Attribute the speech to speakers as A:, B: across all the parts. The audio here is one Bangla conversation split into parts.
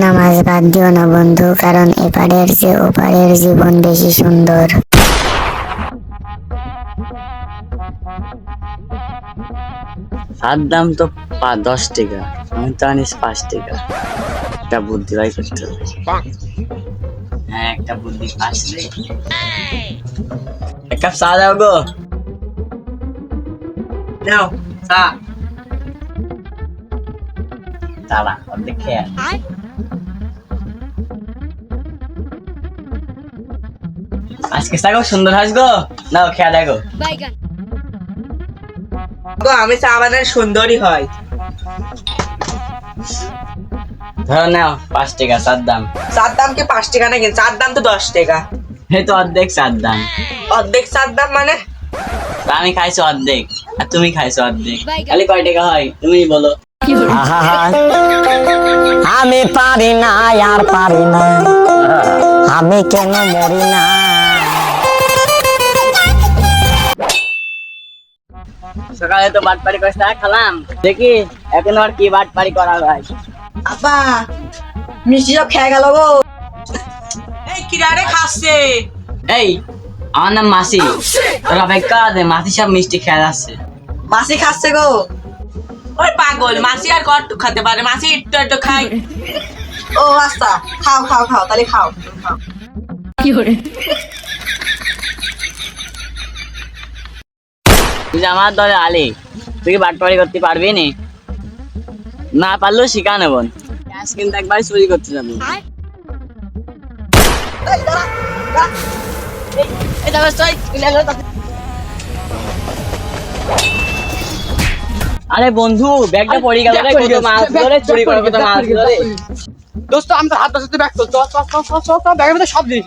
A: নামাজ বাদ দিও না বন্ধু, কারণ এপারের চেয়ে ওপারের জীবন বেশি সুন্দর।
B: দাম তো দশ টাকা, আমি তো আনিস পাঁচ টাকা। একটা বুদ্ধি বাই করতে হবে। হ্যাঁ একটা বুদ্ধি আসলে এক কাপ চা দাও গো। চা। দাঁড়া, অর্ধেক খেয়ে আজকে চা গো সুন্দর হাস গো নাও খেয়া দেখো।
C: গো আমি চা বানালে সুন্দরী হয়।
B: ধরো নাও পাঁচ টাকা চার দাম।
C: চার দাম কি পাঁচ টাকা নাকি? চার দাম তো দশ টাকা।
B: এই তো অর্ধেক চার দাম।
C: অর্ধেক চার দাম মানে?
B: আমি খাইছো অর্ধেক আর তুমি খাইছো অর্ধেক। খালি কয় টাকা হয় তুমি বলো।
D: আমি পারি না আর পারি না। আমি কেন মরি না?
B: সকালে তো বাট পারি করে চা খালাম। দেখি এখন আর কি বাট পারি করা হয়
C: আব্বা মিষ্টি সব খেয়ে গেল গো। এই কিরারে খাচ্ছে?
B: এই আমার নাম মাসি। তোর অপেক্ষা দে মাসি সব মিষ্টি খেয়ে যাচ্ছে।
C: মাসি খাচ্ছে গো। ওই পাগল মাসি আর কত খেতে পারে? মাসি একটু একটু খাই। ও আচ্ছা। খাও খাও খাও তাহলে খাও। খাও
B: তুই যে আমার দলে আলি, তুই কি বাট পারি করতে পারবি নি? না পারলেও শিখা নেব ক্যাশ কিন্তু একবার চুরি করতে যাব। আরে বন্ধু, ব্যাগটা পড়ে গেল মাছ ধরে চুরি করে কত মাছ ধরে?
E: দোস্ত, আমি তো হাত ব্যাগ তো ব্যাগের মধ্যে সব জিনিস।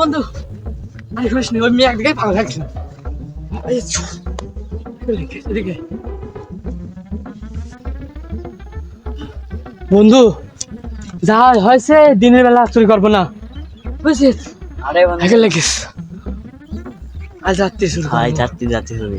E: বন্ধু এ বন্ধু। আরে করিস নি ওই মেয়ে একদিকে ভালো লাগছে। এদিকে, বন্ধু যা হয়েছে দিনের বেলা চুরি করব না। বুঝছিস?
B: আরে
E: লেগিস আজ রাত্রে শুরু
B: ভাই
E: করব।
B: যাত্রী যাত্রী হবে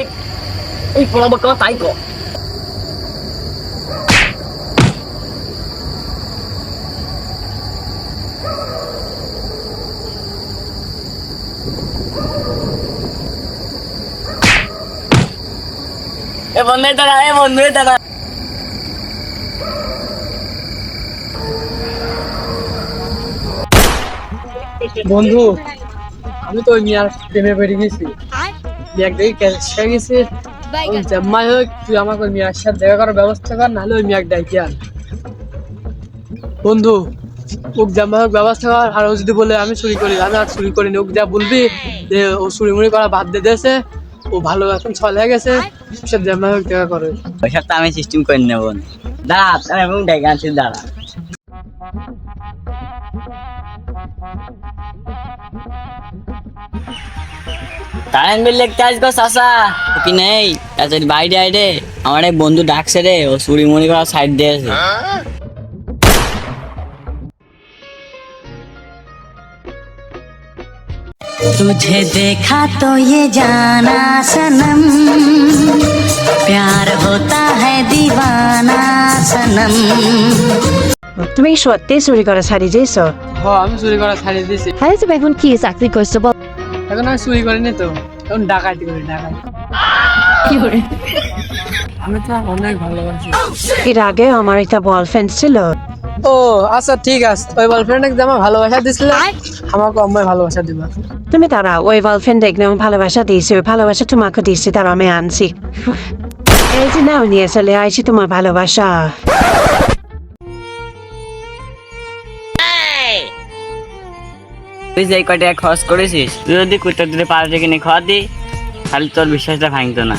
B: পড়াবো কেন তাই কো। এ দাঁড়া, এ বন্ধু
E: আমি তো মিয়ার প্রেমে বেরিয়ে গেছি। মিয়াক দেখে ক্যান্সার গেছে? জাম্মাই হোক তুই আমাকে ওই মিয়ার সাথে দেখা করার ব্যবস্থা কর নাহলে ওই মিয়াক ডাকি আন। বন্ধু ওক জাম্মাই হোক ব্যবস্থা কর। আর ও যদি বলে আমি চুরি করি আমি আর চুরি করিনি। ওকে যা বলবি যে ও চুরি মুড়ি করা বাদ দিয়ে দিয়েছে। ও ভালো এখন ছল হয়ে গেছে। সব জাম্মাই হোক দেখা করে।
B: ওইসব তো আমি সিস্টেম করে নেব। দাঁড়া আমি এবং ডেকে আনছি দাঁড়া। কারেন্ট বিল লিখতে আসব চাষা কি নেই এত বাইরে আইরে আমার এক বন্ধু ডাকছে রে ও চুরি মুড়ি করা সাইড দিয়েছে
F: तुझे देखा तो ये जाना सनम प्यार होता है दीवाना सनम
G: তুমি কি সত্যি চুরি করে শাড়ি দিয়েছো
E: হ আমি চুরি করা ছাড়িয়ে দিয়েছি
H: হ্যাঁ তুমি এখন কি চাকরি করছো বল
E: এখন আমি চুরি করিনি তো এখন ডাকাতি করি ডাকাতি।
H: কি করে?
E: আমি তো অনেক ভালোবাসি।
G: এর আগে আমার একটা বয়ফ্রেন্ড ছিল।
E: ও আচ্ছা ঠিক আছে। ওই বয়ফ্রেন্ডকে যে আমার ভালোবাসা দিছিলে আমাকে অম্মায় ভালোবাসা দিবা।
G: তুমি তারা ওই বয়ফ্রেন্ড আমার ভালোবাসা দিয়েছি ওই ভালোবাসা তোমাকে দিয়েছি তারা আমি আনছি। এই যে নাও নিয়ে চলে আইছি তোমার ভালোবাসা।
B: তুই যে কয় টাকা খরচ করেছিস তুই যদি কুত্তর দিলে পাঁচ টাকা কিনে খাওয়া দি তাহলে তোর বিশ্বাসটা ভাঙতো না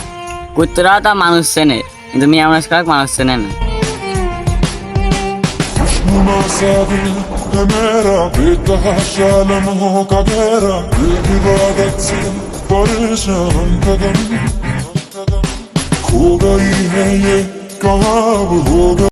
B: কুত্তরাও তা মানুষ চেনে কিন্তু মিয়া মানুষ কাক মানুষ চেনে না
I: मेरा बेतहाशा लम्हों का गहरा दिल इबादत से परेशान कदम खो गई है ये कहाँ अब होगा